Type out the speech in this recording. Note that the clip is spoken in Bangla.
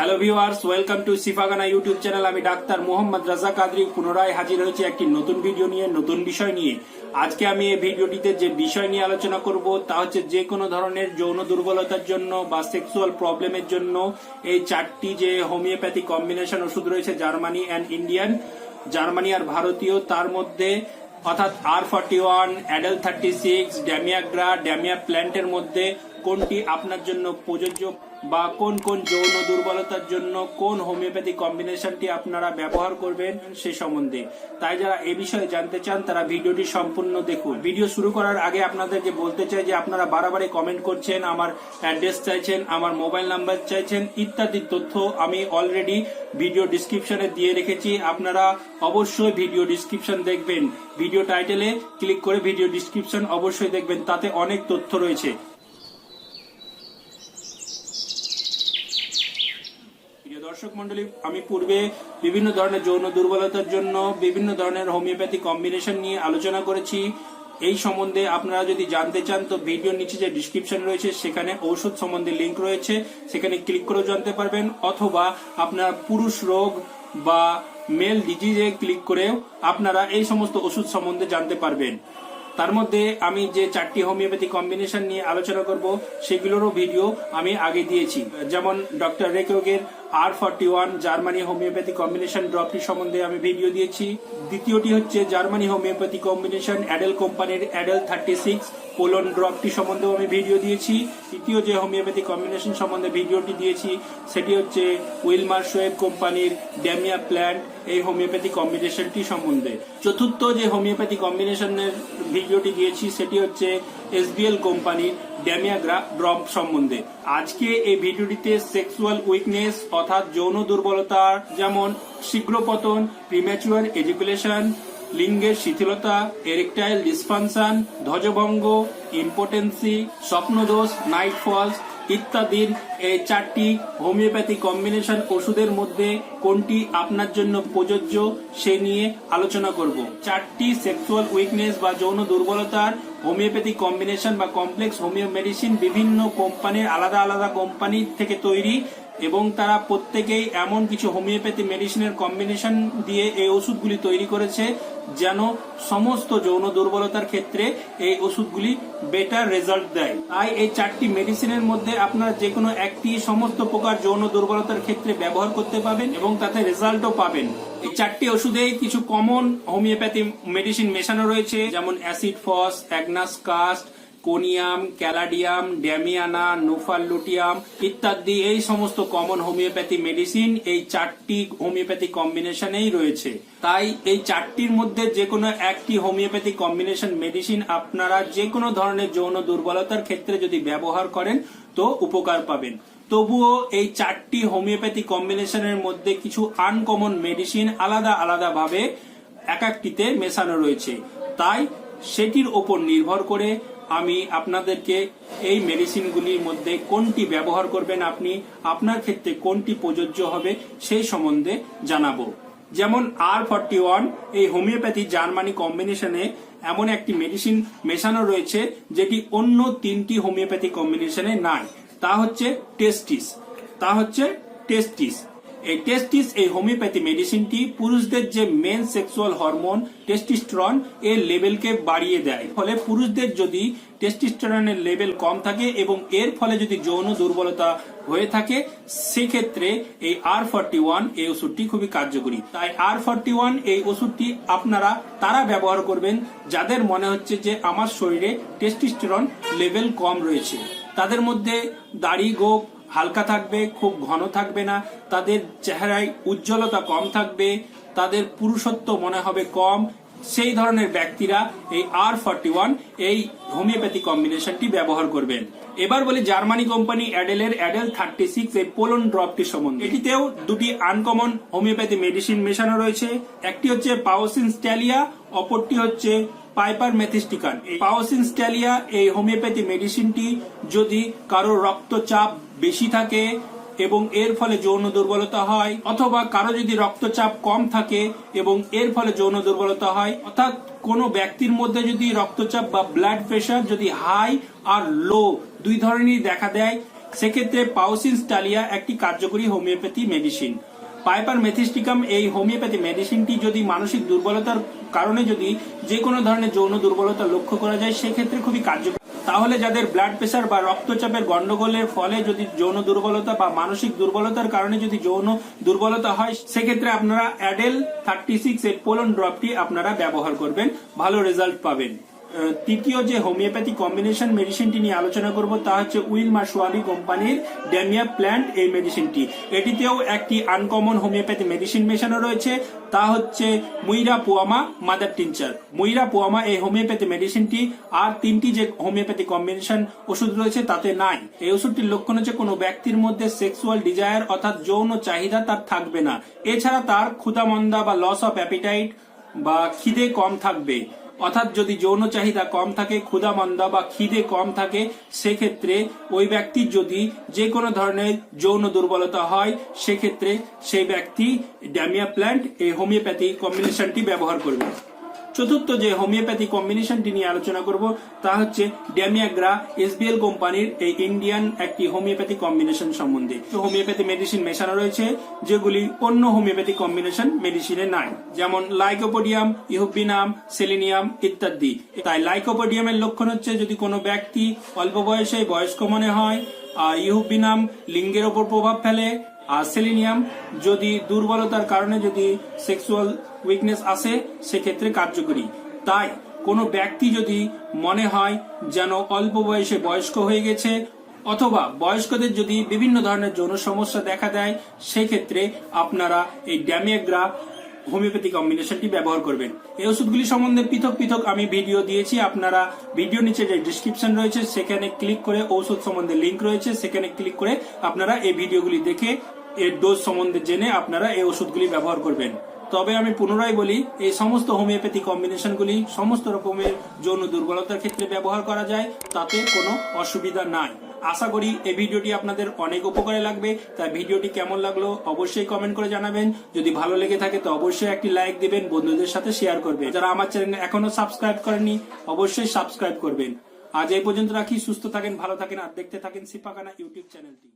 হ্যালো ভিউয়ার্স ওয়েলকাম টু সিফাগানা ইউটিউব চ্যানেল আমি ডাক্তার মোহাম্মদ রাজা কাদরি পুনরায় হাজির হয়েছি একটি নতুন ভিডিও নিয়ে, নতুন বিষয় নিয়ে। আজকে আমি এই ভিডিওটিতে যে বিষয় নিয়ে আলোচনা করব, তা হচ্ছে যে কোনো ধরনের যৌন দুর্বলতার জন্য বা সেক্সুয়াল প্রবলেমের জন্য এই চারটি যে হোমিওপ্যাথি কম্বিনেশন ওষুধ রয়েছে, জার্মানি অ্যান্ড ইন্ডিয়ান জার্মানি আর ভারতীয়, তার মধ্যে অর্থাৎ R forty one Adel thirty six Damiagra ড্যামিয়া প্ল্যান্টের মধ্যে কোনটি আপনার জন্য প্রযোজ্য বা কোন কোন যৌন দুর্বলতার জন্য কোন হোমিওপ্যাথি কম্বিনেশনটি আপনারা ব্যবহার করবেন সে সম্বন্ধে। তাই যারা এ বিষয়ে জানতে চান, তারা ভিডিওটি সম্পূর্ণ দেখুন। ভিডিও শুরু করার আগে আপনাদেরকে বলতে চাই যে আপনারা বারবারই কমেন্ট করছেন, আমার অ্যাড্রেস চাইছেন, আমার মোবাইল নাম্বার চাইছেন, ইত্যাদি তথ্য আমি অলরেডি ভিডিও ডিসক্রিপশনে দিয়ে রেখেছি। আপনারা অবশ্যই ভিডিও ডিসক্রিপশন দেখবেন। ভিডিও টাইটেলে ক্লিক করে ভিডিও ডিসক্রিপশন অবশ্যই দেখবেন। তাতে অনেক তথ্য রয়েছে। দর্শক মন্ডলী, আমি পূর্বে বিভিন্ন ধরনের যৌন দুর্বলতার জন্য বিভিন্ন ধরনের হোমিওপ্যাথি কম্বিনেশন নিয়ে আলোচনা করেছি। এই সম্বন্ধে আপনারা যদি জানতে চান, তো ভিডিওর নিচে যে ডিসক্রিপশন রয়েছে, সেখানে ঔষধ সম্বন্ধে লিংক রয়েছে। সেখানে ক্লিক করেও জানতে পারবেন, অথবা আপনার পুরুষ রোগ বা মেল ডিজিজে ক্লিক করেও আপনারা এই সমস্ত ওষুধ সম্বন্ধে জানতে পারবেন। তার মধ্যে আমি যে চারটি হোমিওপ্যাথি কম্বিনেশন নিয়ে আলোচনা করব, সেগুলোরও ভিডিও আমি আগে দিয়েছি। যেমন doctor রেকরোগের R forty one Germany homeopathy combination ড্রপটি সম্বন্ধে আমি ভিডিও দিয়েছি। দ্বিতীয়টি হচ্ছে জার্মানি হোমিওপ্যাথি কম্বিনেশন অ্যাডেল কোম্পানির অ্যাডেল থার্টি সিক্স পোলন ড্রপটি সম্বন্ধেও আমি ভিডিও দিয়েছি। তৃতীয় যে হোমিওপ্যাথি কম্বিনেশন সম্বন্ধে ভিডিওটি দিয়েছি, সেটি হচ্ছে উইলমার শোয়েব কোম্পানির ড্যামিয়া প্ল্যান্ট এই হোমিওপ্যাথি কম্বিনেশনটি সম্বন্ধে। চতুর্থ যে হোমিওপ্যাথি কম্বিনেশনের ভিডিওটি দিয়েছি, সেটি হচ্ছে এসবিএল কোম্পানির ড্যামিয়াগ্রা ড্রপ সম্বন্ধে। আজকে এই ভিডিওটিতে সেক্সুয়াল উইকনেস অর্থাৎ যৌন দুর্বলতা, যেমন শীঘ্র পতন প্রিম্যাচুয়ার এজুকুলেশন, লিঙ্গের শিথিলতা এরেকটাইল ডিসফাংশন ধ্বজভঙ্গ ইম্পোটেন্সি স্বপ্নদোষ নাইট ফলস ইত্যাদির এই চারটি হোমিওপ্যাথি কম্বিনেশন ওষুধের মধ্যে কোনটি আপনার জন্য প্রযোজ্য সে নিয়ে আলোচনা করব। চারটি সেক্সুয়াল উইকনেস বা যৌন দুর্বলতার হোমিওপ্যাথি কম্বিনেশন বা কমপ্লেক্স হোমিও মেডিসিন বিভিন্ন কোম্পানির আলাদা আলাদা কোম্পানি থেকে তৈরি এবং তারা প্রত্যেকেই এমন কিছু হোমিওপ্যাথি মেডিসিনের কম্বিনেশন দিয়ে এই ওষুধগুলি তৈরি করেছে যেন সমস্ত যৌন দুর্বলতার ক্ষেত্রে এই ওষুধগুলি বেটার রেজাল্ট দেয়। তাই এই চারটি মেডিসিনের মধ্যে আপনারা যে কোনো একটি সমস্ত প্রকার যৌন দুর্বলতার ক্ষেত্রে ব্যবহার করতে পাবেন এবং তাতে রেজাল্টও পাবেন। এই চারটি ওষুধে কিছু কমন হোমিওপ্যাথি মেডিসিন মেশানো রয়েছে, যেমন acid phos agnus cast conium, caladium, damiana, nuphar luteum ইত্যাদি এই সমস্ত কমন হোমিওপ্যাথি মেডিসিন এই চারটি হোমিওপ্যাথি কম্বিনেশনেই রয়েছে। তাই এই চারটির মধ্যে যে কোনো একটি হোমিওপ্যাথি কম্বিনেশন মেডিসিন আপনারা যে কোনো ধরনের যৌন দুর্বলতার ক্ষেত্রে যদি ব্যবহার করেন, তো উপকার পাবেন। তবুও এই চারটি হোমিওপ্যাথি কম্বিনেশনের মধ্যে কিছু আনকমন মেডিসিন আলাদা আলাদা ভাবে এক একটিতে মেশানো রয়েছে। তাই সেটির ওপর নির্ভর করে আমি আপনাদেরকে এই মেডিসিনগুলির মধ্যে কোনটি ব্যবহার করবেন আপনি, আপনার ক্ষেত্রে কোনটি প্রযোজ্য হবে সেই সম্বন্ধে জানাব। যেমন আর ফর্টি ওয়ান এই হোমিওপ্যাথি জার্মানি কম্বিনেশনে এমন একটি মেডিসিন মেশানো রয়েছে যেটি অন্য তিনটি হোমিওপ্যাথি কম্বিনেশনে নাই। তা হচ্ছে টেস্টিস। তা হচ্ছে টেস্টিস। এই টেস্টিস এই হোমিওপ্যাথি মেডিসিনটি পুরুষদের যে মেন সেক্সুয়াল হরমোন টেস্টিস্টেরন এর লেভেলকে বাড়িয়ে দেয়। ফলে পুরুষদের যদি টেস্টিস্টেরনের লেভেল কম থাকে এবং এর ফলে যদি যৌন দুর্বলতা হয়ে থাকে, সেক্ষেত্রে এই আর ফর্টি ওয়ান এই ওষুধটি খুবই কার্যকরী। তাই আর ফর্টি ওয়ান এই ওষুধটি আপনারা তারা ব্যবহার করবেন, যাদের মনে হচ্ছে যে আমার শরীরে টেস্টিস্টেরন লেভেল কম রয়েছে। তাদের মধ্যে দাড়ি, গোপ হালকা থাকবে, খুব ঘন থাকবে না। তাদের চেহারায় উজ্জ্বলতা কম থাকবে, তাদের পুরুষত্ব মনে হবে কম। সেই ধরনের ব্যক্তিরা এই আর ফর্টি ওয়ান এই হোমিওপ্যাথি কম্বিনেশনটি ব্যবহার করবেন। এবার বলি জার্মানি কোম্পানি অ্যাডেলের অ্যাডেল থার্টি সিক্স এই পোলন ড্রপটি সম্বন্ধে। এটিতেও দুটি আনকমন হোমিওপ্যাথি মেডিসিন মেশানো রয়েছে। একটি হচ্ছে পাওসিন স্ট্যালিয়া, অপরটি হচ্ছে পাইপার মেথিস্টিকান এই পাওসিন স্ট্যালিয়া এই হোমিওপ্যাথি মেডিসিনটি যদি কারও রক্তচাপ বেশি থাকে এবং এর ফলে যৌন দুর্বলতা হয়, অথবা কারও যদি রক্তচাপ কম থাকে এবং এর ফলে যৌন দুর্বলতা হয়, অর্থাৎ কোনো ব্যক্তির মধ্যে যদি রক্তচাপ বা ব্লাড প্রেশার যদি হাই আর লো দুই ধরনেরই দেখা দেয়, সেক্ষেত্রে পাউসিনস ডালিয়া একটি কার্যকরী হোমিওপ্যাথি মেডিসিন পাইপার মেথিস্টিকাম এই হোমিওপ্যাথি মেডিসিনটি যদি মানসিক দুর্বলতার কারণে যদি যে কোনো ধরনের যৌন দুর্বলতা লক্ষ্য করা যায়, সেক্ষেত্রে খুবই কার্যকরী। তাহলে যাদের ব্লাড প্রেশার বা রক্তচাপের গন্ডগোলের ফলে যদি যৌন দুর্বলতা বা মানসিক দুর্বলতার কারণে যদি যৌন দুর্বলতা হয়, সেক্ষেত্রে আপনারা অ্যাডেল থার্টি সিক্স এর পোলন ড্রপটি আপনারা ব্যবহার করবেন, ভালো রেজাল্ট পাবেন। তৃতীয় যে হোমিওপ্যাথি কম্বিনেশন মেডিসিনটি নিয়ে আলোচনা করব তা হচ্ছে উইল মার্শোয়ালি কোম্পানির ড্যামিয়া প্ল্যান্ট এই মেডিসিনটি এটিতেও একটি আনকমন হোমিওপ্যাথি মেডিসিন মেশানো রয়েছে, তা হচ্ছে মুইরা পোয়ামা মাদার টিনচার মুইরা পোয়ামা এই হোমিওপ্যাথি মেডিসিনটি আর তিনটি যে হোমিওপ্যাথি কম্বিনেশন ওষুধ রয়েছে তাতে নাই। এই ওষুধটির লক্ষণ হচ্ছে কোনো ব্যক্তির মধ্যে সেক্সুয়াল ডিজায়ার অর্থাৎ যৌন চাহিদা তার থাকবে না। এছাড়া তার ক্ষুধামন্দা বা লস অফ অ্যাপিটাইট বা খিদে কম থাকবে। অর্থাৎ যদি যৌন চাহিদা কম থাকে ক্ষুধামন্দা বা খিদে কম থাকে, সেক্ষেত্রে ওই ব্যক্তির যদি যে কোনো ধরনের যৌন দুর্বলতা হয়, সেক্ষেত্রে সেই ব্যক্তি ড্যামিয়া প্ল্যান্ট, এই হোমিওপ্যাথি কম্বিনেশনটি ব্যবহার করবে। চতুর্থ যে হোমিওপ্যাথি কম্বিনেশনটি নিয়ে আলোচনা করব, তা হচ্ছে ড্যামিয়াগ্রা এসবিএল কোম্পানির এই ইন্ডিয়ান একটি হোমিওপ্যাথি কম্বিনেশন সম্বন্ধে। হোমিওপ্যাথি মেডিসিন মেশানো রয়েছে, যেগুলি অন্য হোমিওপ্যাথি কম্বিনেশন মেডিসিনে নাই। যেমন লাইকোপোডিয়াম ইহুবিনাম সেলিনিয়াম ইত্যাদি। তাই লাইকোপোডিয়ামের লক্ষণ হচ্ছে যদি কোনো ব্যক্তি অল্প বয়সে বয়স্ক মনে হয় আর ইহুবিনাম লিঙ্গের ওপর প্রভাব ফেলে আর সেলিনিয়াম, যদি দুর্বলতার কারণে যদি সেক্সুয়াল উইকনেস আসে, সেক্ষেত্রে কার্যকরী। তাই কোনো ব্যক্তি যদি মনে হয় যেন অল্প বয়সে বয়স্ক হয়ে গেছে, অথবা বয়স্কদের যদি বিভিন্ন ধরনের যৌন সমস্যা দেখা দেয়, সেক্ষেত্রে আপনারা এই ড্যামিয়াগ্রা হোমিওপ্যাথি কম্বিনেশনটি ব্যবহার করবেন। এই ওষুধগুলি সম্বন্ধে পৃথক পৃথক আমি ভিডিও দিয়েছি, আপনারা ভিডিও নিচে যে ডিসক্রিপশন রয়েছে, সেখানে ক্লিক করে ঔষধ সম্বন্ধে লিঙ্ক রয়েছে, সেখানে ক্লিক করে আপনারা এই ভিডিওগুলি দেখে এর ডোজ সম্বন্ধে জেনে আপনারা এই ওষুধগুলি ব্যবহার করবেন। তবে আমি পুনরায় বলি, এই সমস্ত হোমিওপ্যাথি কম্বিনেশনগুলি সমস্ত রকমের যৌন দুর্বলতার ক্ষেত্রে ব্যবহার করা যায়, তাতে কোনো অসুবিধা নাই। আশা করি এই ভিডিওটি আপনাদের অনেক উপকারে লাগবে। তাই ভিডিওটি কেমন লাগল অবশ্যই কমেন্ট করে জানাবেন। যদি ভালো লেগে থাকে তো অবশ্যই একটি লাইক দিবেন, বন্ধুদের সাথে শেয়ার করবেন। যারা আমার চ্যানেল এখনও সাবস্ক্রাইব করেননি, অবশ্যই সাবস্ক্রাইব করবেন। আজ এই পর্যন্ত রাখি, সুস্থ থাকেন, ভালো থাকেন, আর দেখতে থাকেন সিপাকানা ইউটিউব চ্যানেলটি